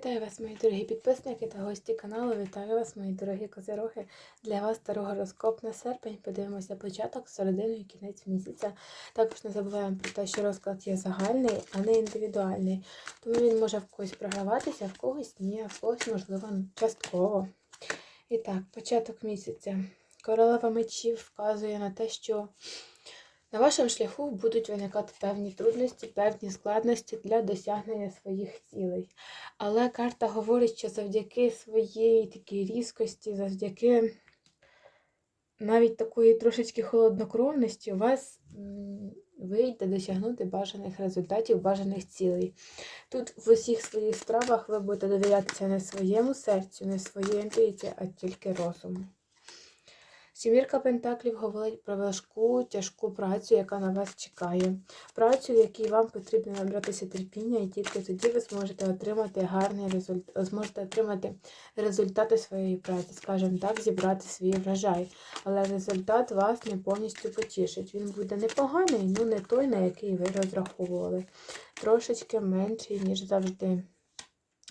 Вітаю вас, мої дорогі підписники та гості каналу. Вітаю вас, мої дорогі козироги. Для вас старого розкоп на серпень. Подивимося початок, середину і кінець місяця. Також не забуваємо про те, що розклад є загальний, а не індивідуальний. Тому він може в когось програватися, в когось ні, а в когось, можливо, частково. І так, початок місяця. Королева мечів вказує на те, що на вашому шляху будуть виникати певні трудності, певні складності для досягнення своїх цілей. Але карта говорить, що завдяки своїй такій різкості, завдяки навіть такої трошечки холоднокровності, у вас вийде досягнути бажаних результатів, бажаних цілей. Тут в усіх своїх справах ви будете довірятися не своєму серцю, не своїй інтуїції, а тільки розуму. Сімірка Пентаклів говорить про важку, тяжку працю, яка на вас чекає. Працю, в якій вам потрібно набратися терпіння, і тільки тоді ви зможете отримати гарний результат, зможете отримати результати своєї праці, скажімо так, зібрати свій врожай. Але результат вас не повністю потішить. Він буде непоганий, ну не той, на який ви розраховували. Трошечки менший, ніж завжди.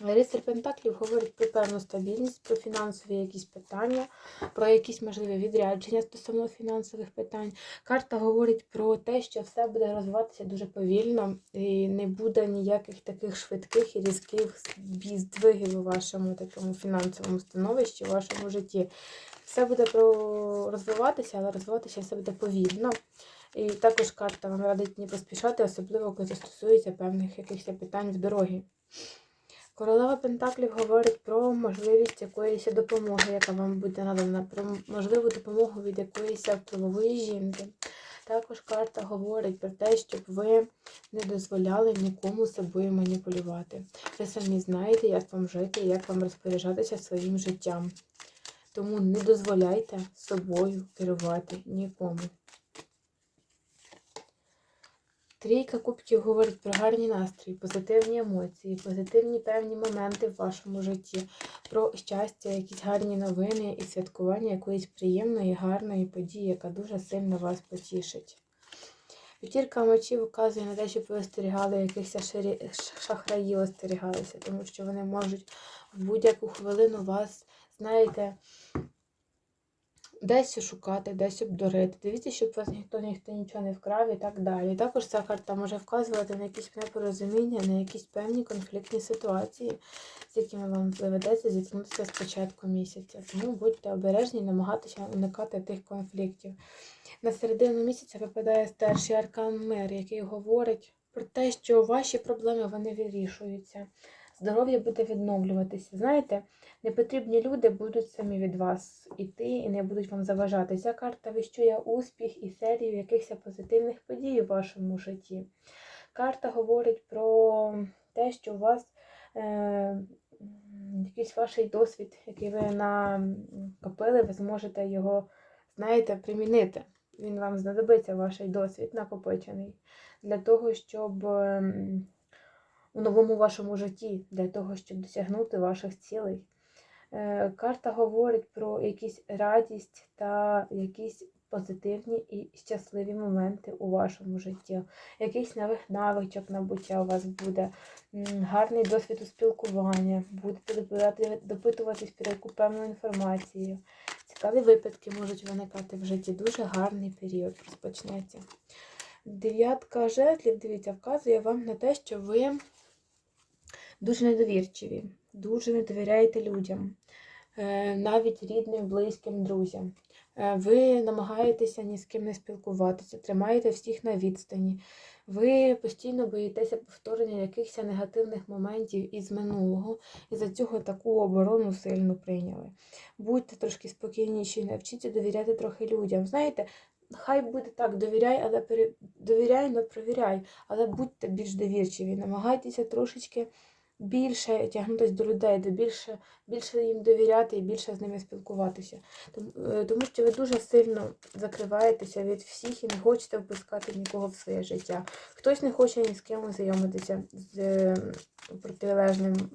Рицар Пентаклів говорить про певну стабільність, про фінансові якісь питання, про якісь можливі відрядження стосовно фінансових питань. Карта говорить про те, що все буде розвиватися дуже повільно і не буде ніяких таких швидких і різких здвигів у вашому такому фінансовому становищі, у вашому житті. Все буде розвиватися, але розвиватися все буде повільно. І також карта вам радить не поспішати, особливо коли це стосується певних якихось питань в дорогі. Королева Пентаклів говорить про можливість якоїсь допомоги, яка вам буде надана, про можливу допомогу від якоїсь впливової жінки. Також карта говорить про те, щоб ви не дозволяли нікому собою маніпулювати. Ви самі знаєте, як вам жити, як вам розпоряджатися своїм життям. Тому не дозволяйте собою керувати нікому. Трійка кубків говорить про гарні настрої, позитивні емоції, позитивні певні моменти в вашому житті, про щастя, якісь гарні новини і святкування якоїсь приємної, гарної події, яка дуже сильно вас потішить. П'ятірка мечів вказує на те, щоб ви остерігали якихось шахраїв, остерігалися, тому що вони можуть в будь-яку хвилину вас, знаєте, десь шукати, десь обдурити. Дивіться, щоб вас ніхто ніхто нічого не вкрав і так далі. Також ця карта може вказувати на якісь непорозуміння, на якісь певні конфліктні ситуації, з якими вам доведеться зіткнутися з початку місяця. Тому будьте обережні, намагатися уникати тих конфліктів. На середину місяця випадає старший аркан мир, який говорить про те, що ваші проблеми вони вирішуються. Здоров'я буде відновлюватися. Знаєте, непотрібні люди будуть самі від вас іти і не будуть вам заважати. Ця карта віщує успіх і серію якихось позитивних подій у вашому житті. Карта говорить про те, що у вас е, якийсь ваш досвід, який ви накопили, ви зможете його, знаєте, примінити. Він вам знадобиться, ваш досвід накопичений, для того, щоб у новому вашому житті для того, щоб досягнути ваших цілей. Е, карта говорить про якісь радість та якісь позитивні і щасливі моменти у вашому житті. Якийсь нових навичок набуття у вас буде, гарний досвід у спілкуванні, будете допитуватись про яку певну інформацію. Цікаві випадки можуть виникати в житті. Дуже гарний період розпочнеться. Дев'ятка жезлів, дивіться, вказує вам на те, що ви дуже недовірчиві, дуже не довіряєте людям, е, навіть рідним, близьким друзям. Е, ви намагаєтеся ні з ким не спілкуватися, тримаєте всіх на відстані. Ви постійно боїтеся повторення якихось негативних моментів із минулого, і за цього таку оборону сильно прийняли. Будьте трошки спокійніші, навчіться довіряти трохи людям. Знаєте, хай буде так, довіряй, але пере... довіряй, але провіряй, але будьте більш довірчиві, намагайтеся трошечки більше тягнутися до людей, до більше більше їм довіряти і більше з ними спілкуватися. Тому, е, тому що ви дуже сильно закриваєтеся від всіх і не хочете впускати нікого в своє життя. Хтось не хоче ні з ким знайомитися з е, протилежним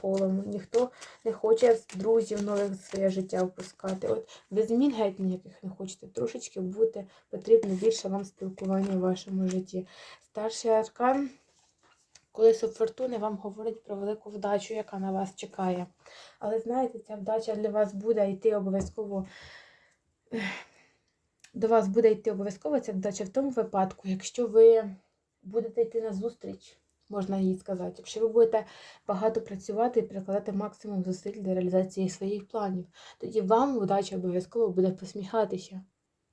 полом, ніхто не хоче друзів нових в своє життя впускати. От без змін геть ніяких не хочете. Трошечки бути потрібно більше вам спілкування в вашому житті. Старший аркан Колесо фортуни вам говорить про велику вдачу, яка на вас чекає. Але знаєте, ця вдача для вас буде йти обов'язково. До вас буде йти обов'язково ця вдача в тому випадку, якщо ви будете йти на зустріч, можна їй сказати, якщо ви будете багато працювати і прикладати максимум зусиль для реалізації своїх планів, тоді вам удача обов'язково буде посміхатися.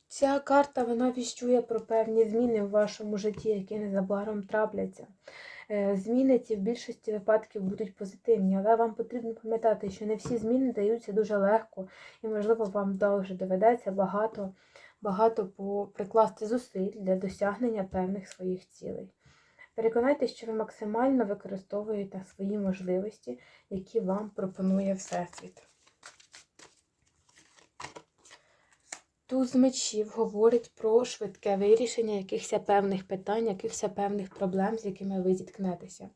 Ця карта вона віщує про певні зміни в вашому житті, які незабаром трапляться. Е, Зміни ці в більшості випадків будуть позитивні, але вам потрібно пам'ятати, що не всі зміни даються дуже легко, і, можливо, вам дуже доведеться багато, багато прикласти зусиль для досягнення певних своїх цілей. Переконайтеся, що ви максимально використовуєте свої можливості, які вам пропонує Всесвіт. Туз мечів говорить про швидке вирішення якихось певних питань, якихось певних проблем, з якими ви зіткнетеся.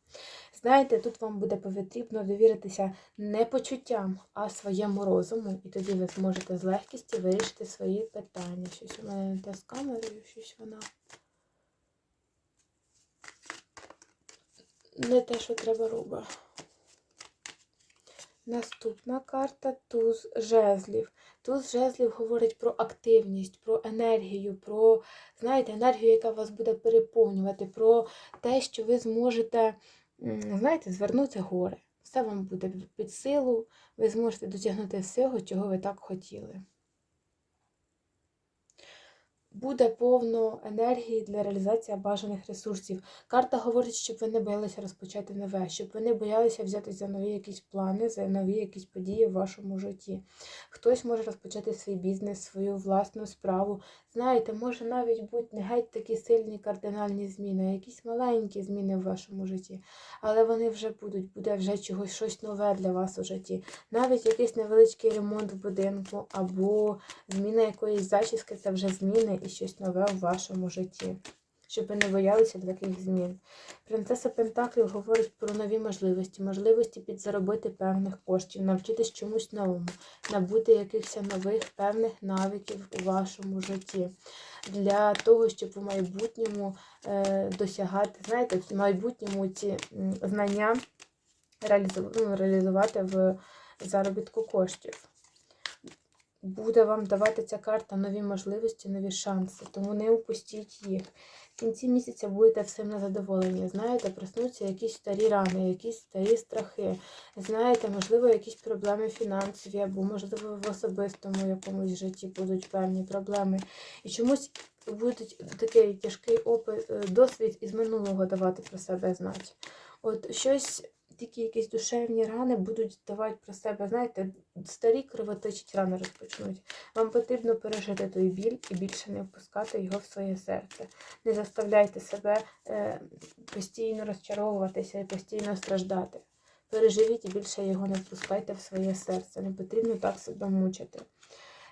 Знаєте, тут вам буде потрібно довіритися не почуттям, а своєму розуму, і тоді ви зможете з легкістю вирішити свої питання. Щось у мене не те з камерою, щось вона. Не те, що треба робити. Наступна карта туз жезлів. Туз жезлів говорить про активність, про енергію, про, знаєте, енергію, яка вас буде переповнювати, про те, що ви зможете, знаєте, звернути гори. Все вам буде під силу, ви зможете досягнути всього, чого ви так хотіли. Буде повно енергії для реалізації бажаних ресурсів. Карта говорить, щоб ви не боялися розпочати нове, щоб ви не боялися взяти за нові якісь плани, за нові якісь події в вашому житті. Хтось може розпочати свій бізнес, свою власну справу. Знаєте, може навіть бути не геть такі сильні кардинальні зміни, а якісь маленькі зміни в вашому житті. Але вони вже будуть, буде вже чогось щось нове для вас у житті. Навіть якийсь невеличкий ремонт в будинку або зміна якоїсь зачіски це вже зміни і щось нове в вашому житті. Щоб ви не боялися таких змін. Принцеса Пентаклів говорить про нові можливості, можливості підзаробити певних коштів, навчитись чомусь новому, набути якихось нових певних навиків у вашому житті. Для того, щоб у майбутньому е, досягати, знаєте, в майбутньому ці знання ну, реалізувати в заробітку коштів буде вам давати ця карта нові можливості, нові шанси, тому не упустіть їх. В кінці місяця будете всім незадоволені. Знаєте, проснуться якісь старі рани, якісь старі страхи. Знаєте, можливо, якісь проблеми фінансові, або, можливо, в особистому якомусь житті будуть певні проблеми. І чомусь будуть такий тяжкий опит, е, досвід із минулого давати про себе знати. От щось тільки якісь душевні рани будуть давати про себе, знаєте, старі кровоточить рани розпочнуть. Вам потрібно пережити той біль і більше не впускати його в своє серце. Не заставляйте себе е, постійно розчаровуватися і постійно страждати. Переживіть і більше його не впускайте в своє серце. Не потрібно так себе мучити.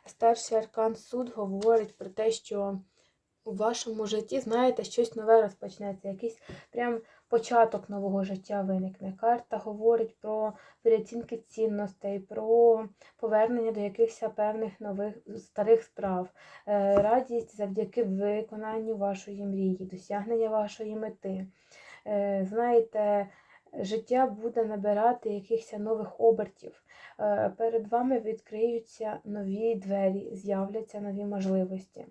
Старший аркан суд говорить про те, що у вашому житті, знаєте, щось нове розпочнеться, якийсь прям початок нового життя виникне. Карта говорить про переоцінки цінностей, про повернення до якихось певних нових старих справ, е, радість завдяки виконанню вашої мрії, досягнення вашої мети. Е, Знаєте, життя буде набирати якихось нових обертів. Е, Перед вами відкриються нові двері, з'являться нові можливості.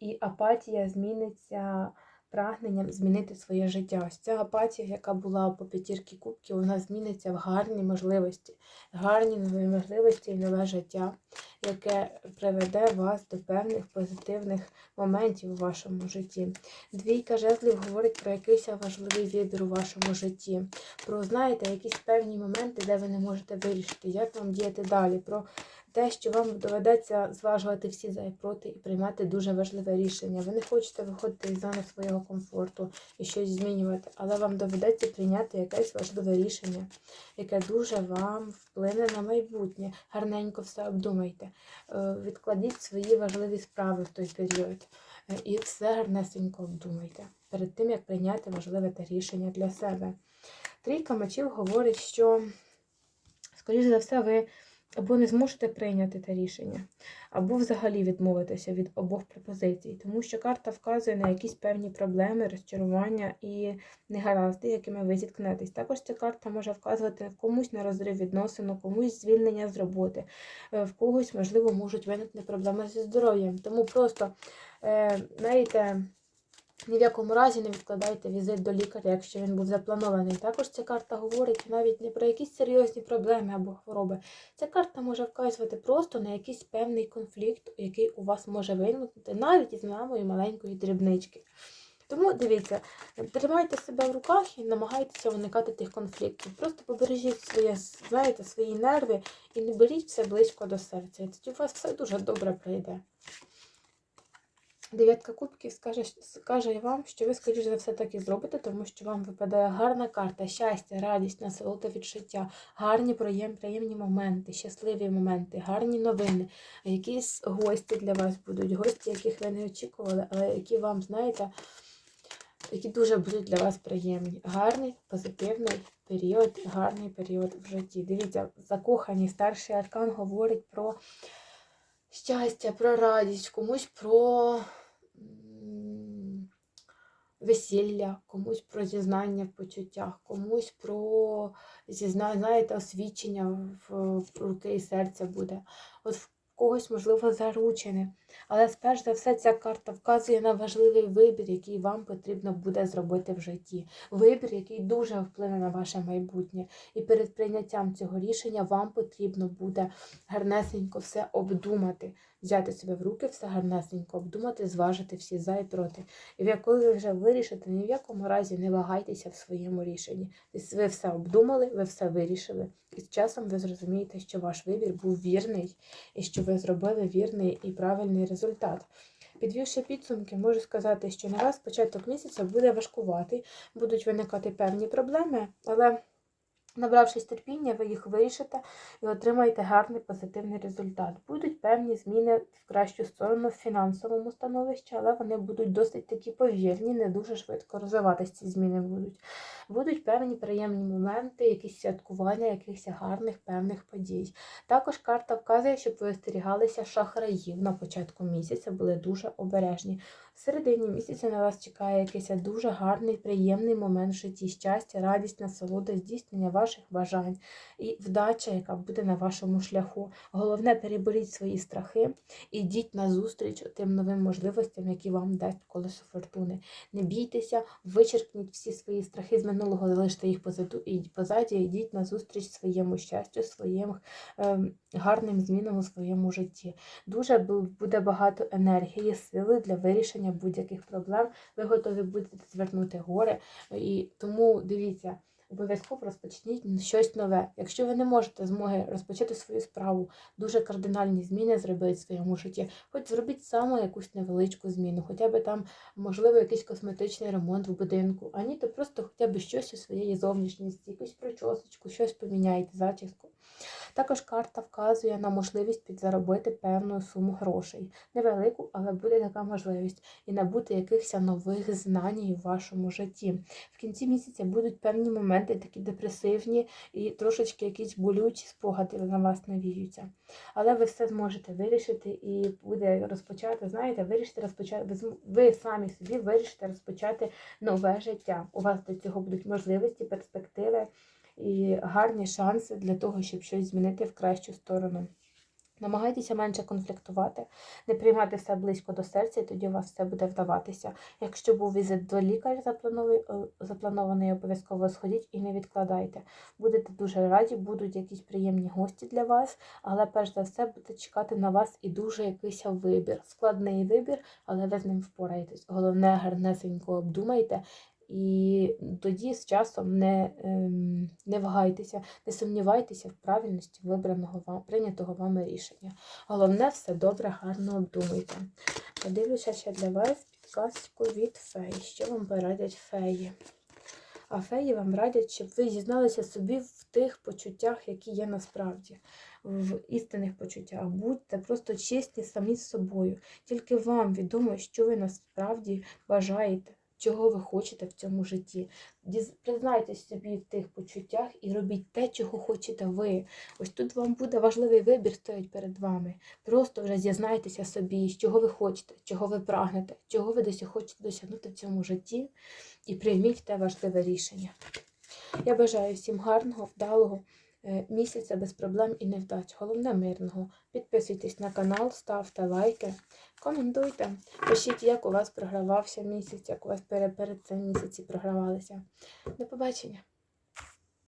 І апатія зміниться прагненням змінити своє життя. Ось ця апатія, яка була по п'ятірки кубків, вона зміниться в гарні можливості, гарні нові можливості і нове життя, яке приведе вас до певних позитивних моментів у вашому житті. Двійка жезлів говорить про якийсь важливий вибір у вашому житті, про, знаєте, якісь певні моменти, де ви не можете вирішити, як вам діяти далі. про те, що вам доведеться зважувати всі за і проти і приймати дуже важливе рішення. Ви не хочете виходити із зони свого комфорту і щось змінювати, але вам доведеться прийняти якесь важливе рішення, яке дуже вам вплине на майбутнє. Гарненько все обдумайте. Е, Відкладіть свої важливі справи в той період. Е, І все гарнесенько обдумайте перед тим, як прийняти важливе те рішення для себе. Трійка мечів говорить, що, скоріш за все, ви або не зможете прийняти те рішення, або взагалі відмовитися від обох пропозицій, тому що карта вказує на якісь певні проблеми, розчарування і негаразди, якими ви зіткнетесь. Також ця карта може вказувати комусь на розрив відносин, комусь звільнення з роботи, е, в когось, можливо, можуть виникнути проблеми зі здоров'ям. Тому просто, е, знаєте, ні в якому разі не відкладайте візит до лікаря, якщо він був запланований. Також ця карта говорить навіть не про якісь серйозні проблеми або хвороби. Ця карта може вказувати просто на якийсь певний конфлікт, який у вас може виникнути, навіть із мамою маленької дрібнички. Тому дивіться, тримайте себе в руках і намагайтеся уникати тих конфліктів. Просто побережіть своє, знаєте, свої нерви і не беріть все близько до серця. І тоді у вас все дуже добре пройде. Дев'ятка кубків скаже, скаже вам, що ви, скоріш за все, так і зробите, тому що вам випадає гарна карта, щастя, радість, насолода від життя, гарні приєм, приємні моменти, щасливі моменти, гарні новини, якісь гості для вас будуть, гості, яких ви не очікували, але які вам, знаєте, які дуже будуть для вас приємні. Гарний, позитивний період, гарний період в житті. Дивіться, закохані старший аркан говорить про щастя, про радість, комусь про весілля, комусь про зізнання в почуттях, комусь про зізнання, знаєте, освічення в, руки і серця буде. От в когось, можливо, заручене. Але сперш за все ця карта вказує на важливий вибір, який вам потрібно буде зробити в житті. Вибір, який дуже вплине на ваше майбутнє. І перед прийняттям цього рішення вам потрібно буде гарнесенько все обдумати, взяти себе в руки, все гарнесенько обдумати, зважити всі за і проти. І в коли ви вже вирішите, ні в якому разі не вагайтеся в своєму рішенні. Тобто ви все обдумали, ви все вирішили. І з часом ви зрозумієте, що ваш вибір був вірний, і що ви зробили вірний і правильний результат. Підвівши підсумки, можу сказати, що на вас початок місяця буде важкувати, будуть виникати певні проблеми, але набравшись терпіння, ви їх вирішите і отримаєте гарний позитивний результат. Будуть певні зміни в кращу сторону в фінансовому становищі, але вони будуть досить такі повільні, не дуже швидко розвиватися ці зміни будуть. Будуть певні приємні моменти, якісь святкування, якихось гарних певних подій. Також карта вказує, щоб ви остерігалися шахраїв на початку місяця, були дуже обережні. В середині місяця на вас чекає якийсь дуже гарний, приємний момент в житті, щастя, радість, насолода, здійснення ваших бажань і вдача, яка буде на вашому шляху. Головне, переберіть свої страхи і йдіть на зустріч тим новим можливостям, які вам дасть колесо фортуни. Не бійтеся, вичерпніть всі свої страхи з минулого, залиште їх позаду і позаді, і йдіть на зустріч своєму щастю, своїм ем, гарним змінам у своєму житті. Дуже буде багато енергії, сили для вирішення будь-яких проблем. Ви готові будете звернути гори. І тому дивіться. Обов'язково розпочніть щось нове. Якщо ви не можете змоги розпочати свою справу, дуже кардинальні зміни зробити в своєму житті, хоч зробіть саме якусь невеличку зміну, хоча б там, можливо, якийсь косметичний ремонт в будинку, а ні, то просто хоча б щось у своєї зовнішності, якусь причосочку, щось поміняйте, зачіску. Також карта вказує на можливість підзаробити певну суму грошей. Невелику, але буде така можливість і набути якихось нових знань в вашому житті. В кінці місяця будуть певні моменти, такі депресивні і трошечки якісь болючі спогади на вас навіються. Але ви все зможете вирішити і буде розпочати, знаєте, вирішити розпочати, ви самі собі вирішите розпочати нове життя. У вас до цього будуть можливості, перспективи і гарні шанси для того, щоб щось змінити в кращу сторону. Намагайтеся менше конфліктувати, не приймати все близько до серця, і тоді у вас все буде вдаватися. Якщо був візит до лікаря запланований, запланований обов'язково сходіть і не відкладайте. Будете дуже раді, будуть якісь приємні гості для вас, але перш за все буде чекати на вас і дуже якийсь вибір. Складний вибір, але ви з ним впораєтесь. Головне, гарнесенько обдумайте і тоді з часом не ем, не вагайтеся, не сумнівайтеся в правильності вибраного вам, прийнятого вами рішення. Головне, все добре, гарно обдумуйте. Подивлюся ще для вас підказку від феї. Що вам порадять феї? А феї вам радять, щоб ви зізналися собі в тих почуттях, які є насправді, в істинних почуттях. Будьте просто чесні самі з собою. Тільки вам відомо, що ви насправді бажаєте чого ви хочете в цьому житті. Признайтесь собі в тих почуттях і робіть те, чого хочете ви. Ось тут вам буде важливий вибір стоїть перед вами. Просто вже зізнайтеся собі, чого ви хочете, чого ви прагнете, чого ви досі хочете досягнути в цьому житті, і прийміть те важливе рішення. Я бажаю всім гарного, вдалого місяця без проблем і невдач. Головне мирного. Підписуйтесь на канал, ставте лайки, коментуйте, пишіть, як у вас програвався місяць, як у вас перед, перед цим місяці програвалися. До побачення!